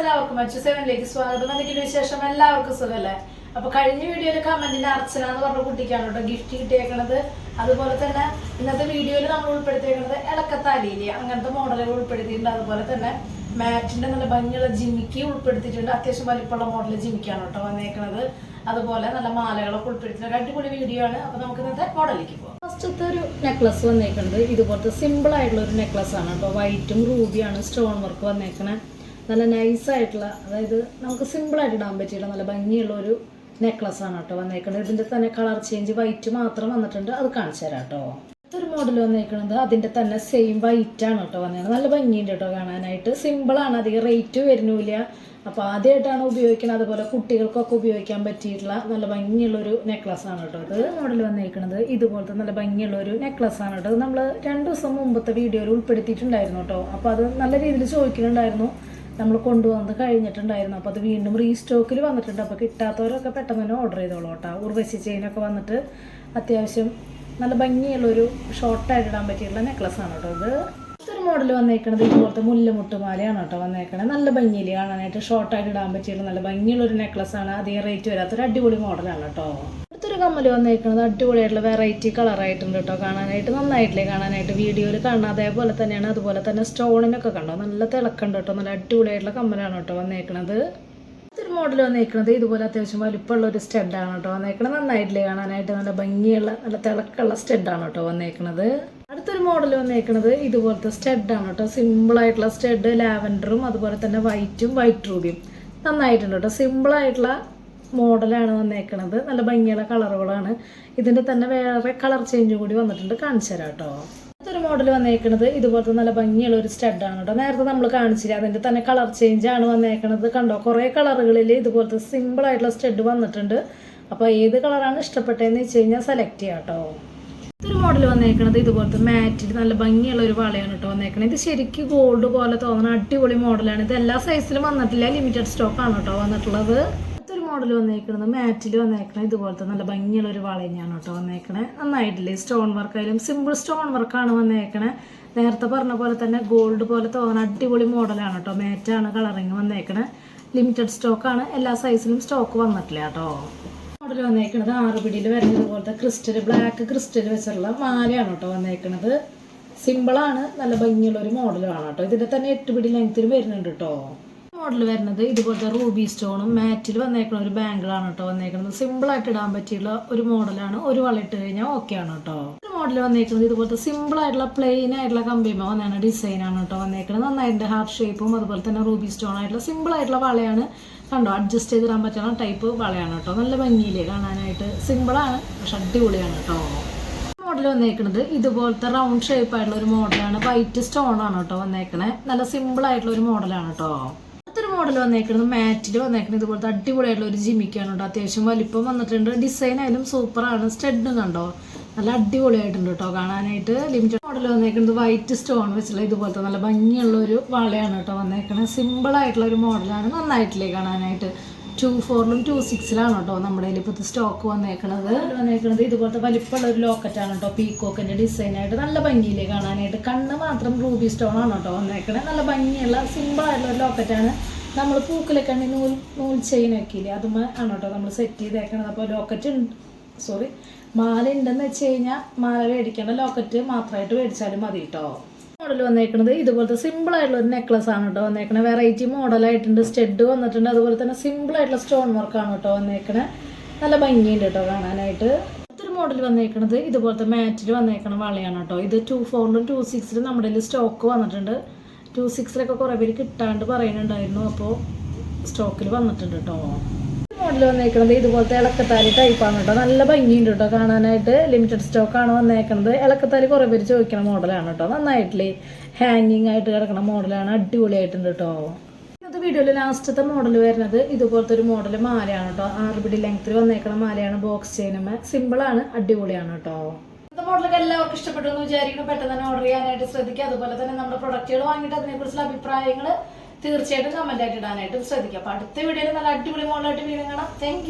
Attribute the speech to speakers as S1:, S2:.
S1: എല്ലാവർക്കും മറ്റു സെവനിലേക്ക് സ്വാഗതം. അതിന്റെ വിശേഷം? എല്ലാവർക്കും സുഖമല്ലേ അപ്പൊ കഴിഞ്ഞ വീഡിയോയിൽ കമന്റിന്റെ അർച്ചന എന്ന് പറഞ്ഞ കുട്ടിക്കാണ് കേട്ടോ ഗിഫ്റ്റ് കിട്ടിയേക്കണത്. അതുപോലെ തന്നെ ഇന്നത്തെ വീഡിയോയിൽ നമ്മൾ ഉൾപ്പെടുത്തിയേക്കുന്നത് ഇളക്കത്താലിയിൽ അങ്ങനത്തെ മോഡലുകൾ ഉൾപ്പെടുത്തിയിട്ടുണ്ട്. അതുപോലെ തന്നെ മാറ്റിന്റെ നല്ല ഭംഗിയുള്ള ജിമിക്ക് ഉൾപ്പെടുത്തിയിട്ടുണ്ട്. അത്യാവശ്യം വലിപ്പമുള്ള മോഡൽ ജിമിക്കാണ് കേട്ടോ വന്നേക്കണത്. അതുപോലെ നല്ല മാലകളൊക്കെ ഉൾപ്പെടുത്തിയ ഒരു അടിപൊളി വീഡിയോ ആണ്. അപ്പൊ നമുക്ക് ഇന്നത്തെ മോഡലിലേക്ക് പോകാം ഫസ്റ്റത്തെ ഒരു നെക്ലസ് വന്നേക്കുന്നത് ഇതുപോലത്തെ സിമ്പിൾ ആയിട്ടുള്ള ഒരു നെക്ലസ് ആണ് കേട്ടോ. വൈറ്റും റൂബിയാണ് സ്റ്റോൺ വർക്ക് വന്നേക്കണേ. നല്ല നൈസായിട്ടുള്ള അതായത് നമുക്ക് സിമ്പിളായിട്ട് ഇടാൻ പറ്റിയുള്ള നല്ല ഭംഗിയുള്ള ഒരു നെക്ലസ് ആണ് കേട്ടോ വന്നേക്കുന്നത് ഇതിന്റെ തന്നെ കളർ ചേഞ്ച് വൈറ്റ് മാത്രം വന്നിട്ടുണ്ട്. അത് കാണിച്ചു തരാം കേട്ടോ. അടുത്തൊരു മോഡൽ വന്നേക്കുന്നത് അതിന്റെ തന്നെ സെയിം വൈറ്റ് ആണ് കേട്ടോ വന്നേക്കുന്നത് നല്ല ഭംഗിയുണ്ട് കേട്ടോ കാണാനായിട്ട്. സിമ്പിൾ ആണ്. അധികം റേറ്റ് വരുന്നില്ല അപ്പോൾ ആദ്യമായിട്ടാണ് ഉപയോഗിക്കുന്നത്. അതുപോലെ കുട്ടികൾക്കൊക്കെ ഉപയോഗിക്കാൻ പറ്റിയിട്ടുള്ള നല്ല ഭംഗിയുള്ള ഒരു നെക്ലസ് ആണ് കേട്ടോ ഇത്. മോഡൽ വന്നേക്കുന്നത് ഇതുപോലത്തെ നല്ല ഭംഗിയുള്ള ഒരു നെക്ലസ് ആണ് കേട്ടോ. നമ്മൾ രണ്ട് ദിവസം മുമ്പത്തെ വീഡിയോയിൽ ഉൾപ്പെടുത്തിയിട്ടുണ്ടായിരുന്നു കേട്ടോ. അപ്പോൾ അത് നല്ല രീതിയിൽ ചോദിക്കുന്നുണ്ടായിരുന്നു. നമ്മൾ കൊണ്ടുവന്ന് കഴിഞ്ഞിട്ടുണ്ടായിരുന്നു. അപ്പോൾ അത് വീണ്ടും റീസ്റ്റോക്കിൽ വന്നിട്ടുണ്ട്. അപ്പോൾ കിട്ടാത്തവരൊക്കെ പെട്ടെന്ന് തന്നെ ഓർഡർ ചെയ്തോളൂ കേട്ടോ. ഉർവശി ചെയിനൊക്കെ വന്നിട്ട് അത്യാവശ്യം നല്ല ഭംഗിയുള്ളൊരു ഷോർട്ടായിട്ട് ഇടാൻ നെക്ലസ് ആണ് കേട്ടോ ഇത്. ഒരു മോഡൽ വന്നേക്കണത് ഇതുപോലത്തെ മുല്ലമുട്ടുമാലയാണ് കേട്ടോ വന്നേക്കണത്. നല്ല ഭംഗിയിൽ കാണാനായിട്ട് ഷോർട്ടായിട്ട് ഇടാൻ പറ്റിയിട്ടുള്ള നല്ല ഭംഗിയുള്ള ഒരു നെക്ലസ് ആണ് അധികം റേറ്റ് വരാത്തൊരു അടിപൊളി മോഡലാണ് കേട്ടോ. കമ്മൽ വന്നേക്കുന്നത് അടിപൊളിയായിട്ടുള്ള വെറൈറ്റി കളറായിട്ടുണ്ട് കേട്ടോ. കാണാനായിട്ട് നന്നായിട്ടില്ലേ? കാണാനായിട്ട് വീഡിയോയിൽ കാണുന്ന അതേപോലെ തന്നെയാണ് അതുപോലെ തന്നെ സ്റ്റോണിനൊക്കെ കണ്ടോ? നല്ല തിളക്കുണ്ട് കേട്ടോ. നല്ല അടിപൊളിയായിട്ടുള്ള കമ്മലാണ് കേട്ടോ വന്നേക്കണത്. ഒരു മോഡൽ വന്നിരിക്കുന്നത് ഇതുപോലെ അത്യാവശ്യം വലിപ്പമുള്ള ഒരു സ്റ്റെഡാണ് കേട്ടോ വന്നേക്കണത്. നന്നായിട്ടില്ലേ? കാണാനായിട്ട് നല്ല ഭംഗിയുള്ള നല്ല തിളക്കുള്ള സ്റ്റെഡാണ് കേട്ടോ വന്നേക്കണത്. അടുത്തൊരു മോഡൽ വന്നേക്കണത് ഇതുപോലത്തെ സ്റ്റെഡാണ് കേട്ടോ. സിമ്പിൾ ആയിട്ടുള്ള സ്റ്റെഡ് ലാവൻഡറും അതുപോലെ തന്നെ വൈറ്റും വൈറ്റ് റൂബിയും നന്നായിട്ടുണ്ട് കേട്ടോ. സിമ്പിൾ ആയിട്ടുള്ള മോഡലാണ് വന്നേക്കണത്. നല്ല ഭംഗിയുള്ള കളറുകളാണ്. ഇതിന്റെ തന്നെ വേറെ കളർ ചേഞ്ചും കൂടി വന്നിട്ടുണ്ട്. കാണിച്ചു തരാം കേട്ടോ. അടുത്തൊരു മോഡൽ വന്നേക്കണത് ഇതുപോലത്തെ നല്ല ഭംഗിയുള്ള ഒരു സ്റ്റഡാണ് കേട്ടോ. നേരത്തെ നമ്മൾ കാണിച്ചില്ല അതിന്റെ തന്നെ കളർ ചേഞ്ച് ആണ് വന്നേക്കണത്. കണ്ടോ കുറേ കളറുകളിൽ ഇതുപോലത്തെ സിമ്പിൾ ആയിട്ടുള്ള സ്റ്റഡ് വന്നിട്ടുണ്ട്. അപ്പോൾ ഏത് കളറാണ് ഇഷ്ടപ്പെട്ടതെന്ന് വെച്ച് കഴിഞ്ഞാൽ സെലക്ട് ചെയ്യാം കേട്ടോ. ഇതൊരു മോഡൽ വന്നേക്കണത് ഇതുപോലത്തെ മാറ്റിൽ നല്ല ഭംഗിയുള്ള ഒരു വളയാണ് കേട്ടോ വന്നേക്കണത്. ഇത് ശരിക്കും ഗോൾഡ് പോലെ തോന്നുന്ന അടിപൊളി മോഡലാണ് ഇത് എല്ലാ സൈസിലും വന്നിട്ടില്ല. ലിമിറ്റഡ് സ്റ്റോക്ക് ആണ് കേട്ടോ വന്നിട്ടുള്ളത്. മോഡൽ വന്നേക്കണത് മാറ്റിൽ വന്നേക്കണത് ഇതുപോലത്തെ നല്ല ഭംഗിയുള്ള ഒരു വള തന്നെയാണ് കേട്ടോ വന്നേക്കണേ. നന്നായിട്ടില്ലേ സ്റ്റോൺ വർക്ക് ആയാലും സിമ്പിൾ സ്റ്റോൺ വർക്കാണ് വന്നേക്കണേ. നേരത്തെ പറഞ്ഞ പോലെ തന്നെ ഗോൾഡ് പോലെ തോന്നുന്ന അടിപൊളി മോഡലാണ് കേട്ടോ. മാറ്റാണ് കളറിങ് വന്നേക്കണേ. ലിമിറ്റഡ് സ്റ്റോക്കാണ് എല്ലാ സൈസിലും സ്റ്റോക്ക് വന്നിട്ടില്ല കേട്ടോ. മോഡൽ വന്നേക്കണത് ആറ് പിടിയിൽ വരുന്നത് പോലത്തെ ക്രിസ്റ്റൽ ബ്ലാക്ക് ക്രിസ്റ്റൽ വെച്ചുള്ള മാലയാണ് കേട്ടോ വന്നേക്കണത്. സിമ്പിളാണ് നല്ല ഭംഗിയുള്ള ഒരു മോഡലാണ് കേട്ടോ. ഇതിന്റെ തന്നെ എട്ട് പിടി ലെങ്ത്തിൽ വരുന്നുണ്ട് കേട്ടോ. മോഡൽ വരുന്നത് ഇതുപോലത്തെ റൂബി സ്റ്റോണും മാറ്റിൽ വന്നേക്കുന്ന ഒരു ബാങ്കിളാണ് കേട്ടോ വന്നേക്കുന്നത്. സിമ്പിൾ ആയിട്ട് ഇടാൻ പറ്റിയുള്ള ഒരു മോഡലാണ് ഒരു വള ഇട്ട് കഴിഞ്ഞാൽ ഓക്കെ ആണ് കേട്ടോ. മോഡൽ വന്നേക്കുന്നത് ഇതുപോലത്തെ സിമ്പിൾ ആയിട്ടുള്ള പ്ലെയിൻ ആയിട്ടുള്ള കമ്പിമ വന്നാണ് ഡിസൈൻ ആണ് കേട്ടോ വന്നേക്കുന്നത് നന്നായിട്ട് ഹാർട്ട് ഷേപ്പും അതുപോലെ തന്നെ റൂബി സ്റ്റോൺ ആയിട്ടുള്ള സിമ്പിൾ ആയിട്ടുള്ള വളയാണ് കണ്ടോ? അഡ്ജസ്റ്റ് ചെയ്ത് ഇടാൻ പറ്റുന്ന ടൈപ്പ് വളയാണ് കേട്ടോ. നല്ല ഭംഗിയില്ലേ കാണാനായിട്ട് സിമ്പിളാണ് പക്ഷെ അടിപൊളിയാണ് കേട്ടോ. മോഡൽ വന്നേക്കുന്നത് ഇതുപോലത്തെ റൗണ്ട് ഷേപ്പ് ആയിട്ടുള്ള ഒരു മോഡലാണ് വൈറ്റ് സ്റ്റോൺ ആണ് കേട്ടോ വന്നേക്കണേ. നല്ല സിമ്പിൾ ആയിട്ടുള്ള ഒരു മോഡലാണ് കേട്ടോ. മോഡൽ വന്നേക്കുന്നത് മാറ്റിൽ വന്നേക്കുന്നത് ഇതുപോലത്തെ അടിപൊളിയായിട്ടുള്ള ഒരു ജിമിക്കാണ് കേട്ടോ. അത്യാവശ്യം വലിപ്പം വന്നിട്ടുണ്ട്. ഡിസൈൻ ആയാലും സൂപ്പറാണ് സ്റ്റെഡും കണ്ടോ? നല്ല അടിപൊളിയായിട്ടുണ്ട് കേട്ടോ. കാണാനായിട്ട് ലിമിറ്റഡ് മോഡൽ വന്നേക്കുന്നത് വൈറ്റ് സ്റ്റോൺ വെച്ചുള്ള ഇതുപോലത്തെ നല്ല ഭംഗിയുള്ള ഒരു വളയാണ് കേട്ടോ വന്നേക്കുന്നത് സിമ്പിൾ ആയിട്ടുള്ള ഒരു മോഡലാണ് നന്നായിട്ടില്ലേ കാണാനായിട്ട്? ടു ഫോറിലും ടു സിക്സിലാണ് കേട്ടോ നമ്മുടെ കയ്യിൽ സ്റ്റോക്ക് വന്നേക്കണത്. വന്നേക്കണത് ഇതുപോലത്തെ വലിപ്പമുള്ള ഒരു ലോക്കറ്റാണ് കേട്ടോ. പീക്കോക്കിന്റെ ഡിസൈനായിട്ട് നല്ല ഭംഗിയില്ലേ കാണാനായിട്ട്? കണ്ണ് മാത്രം റൂബി സ്റ്റോൺ ആണ് കേട്ടോ വന്നേക്കണേ നല്ല ഭംഗിയുള്ള സിമ്പിൾ ആയിട്ടുള്ള ഒരു ലോക്കറ്റാണ് നമ്മൾ പൂക്കിലൊക്കെ ആണെങ്കിൽ നൂൽ നൂൽ ചെയിൻ വെക്കില്ലേ അതും ആണ് കേട്ടോ നമ്മൾ സെറ്റ് ചെയ്തേക്കണത്. അപ്പോൾ ലോക്കറ്റ് ഉണ്ട്. സോറി മാല ഉണ്ടെന്ന് വെച്ച് കഴിഞ്ഞാൽ മാല മേടിക്കേണ്ട ലോക്കറ്റ് മാത്രമായിട്ട് മേടിച്ചാലും മതി കേട്ടോ. മോഡൽ വന്നേക്കുന്നത് ഇതുപോലത്തെ സിമ്പിൾ ആയിട്ടുള്ള ഒരു നെക്ലസ് ആണ് കേട്ടോ വന്നേക്കണേ വെറൈറ്റി മോഡലായിട്ടുണ്ട് സ്റ്റെഡ് വന്നിട്ടുണ്ട്. അതുപോലെ തന്നെ സിമ്പിൾ ആയിട്ടുള്ള സ്റ്റോൺ ആണ് കേട്ടോ വന്നേക്കണേ നല്ല ഭംഗിയുണ്ട് കേട്ടോ കാണാനായിട്ട്. അടുത്തൊരു മോഡൽ വന്നേക്കണത് ഇതുപോലത്തെ മാറ്റിൽ വന്നേക്കണ വളയാണ് കേട്ടോ. ഇത് ടു ഫോറിലും ടു സിക്സിലും നമ്മുടെ സ്റ്റോക്ക് വന്നിട്ടുണ്ട്. ടു സിക്സിലൊക്കെ കുറേ പേര് കിട്ടാണ്ട് പറയുന്നുണ്ടായിരുന്നു. അപ്പോൾ സ്റ്റോക്കിൽ വന്നിട്ടുണ്ട് കേട്ടോ മോഡൽ വന്നേക്കുന്നത് ഇതുപോലത്തെ ഇളക്കത്താലി ടൈപ്പാണ് കേട്ടോ നല്ല ഭംഗിയുണ്ട് കേട്ടോ കാണാനായിട്ട്. ലിമിറ്റഡ് സ്റ്റോക്കാണ് വന്നേക്കുന്നത് ഇളക്കത്താലി കുറേ പേര് ചോദിക്കുന്ന മോഡലാണ് കേട്ടോ നന്നായിട്ടില്ലേ? ഹാങ്ങിങ് ആയിട്ട് കിടക്കുന്ന മോഡലാണ് അടിപൊളിയായിട്ടുണ്ട് കേട്ടോ ഇന്നത്തെ വീഡിയോയിൽ ലാസ്റ്റത്തെ മോഡൽ വരുന്നത് ഇതുപോലത്തെ ഒരു മോഡൽ മാലയാണ് കേട്ടോ ആറ് പിടി ലെങ്ത്തിൽ വന്നേക്കണ മാലയാണ്. ബോക്സ് ചെയ്യുന്ന സിമ്പിളാണ് അടിപൊളിയാണ് കേട്ടോ മോഡലൊക്കെ എല്ലാവർക്കും ഇഷ്ടപ്പെട്ടു എന്ന് വിചാരിക്കുന്നു. പെട്ടെന്ന് തന്നെ ഓർഡർ ചെയ്യാനായിട്ട് ശ്രദ്ധിക്കുക. അതുപോലെ തന്നെ നമ്മുടെ പ്രൊഡക്റ്റുകൾ വാങ്ങിയിട്ട് അതിനെക്കുറിച്ചുള്ള അഭിപ്രായങ്ങൾ തീർച്ചയായിട്ടും കമന്റ് ആയിട്ട് ഇടാനായിട്ട് ശ്രദ്ധിക്കുക. അപ്പൊ അടുത്ത വീഡിയോയിൽ നല്ല അടിപൊളി മോഡലായിട്ട് വീണ്ടും കാണാം. താങ്ക്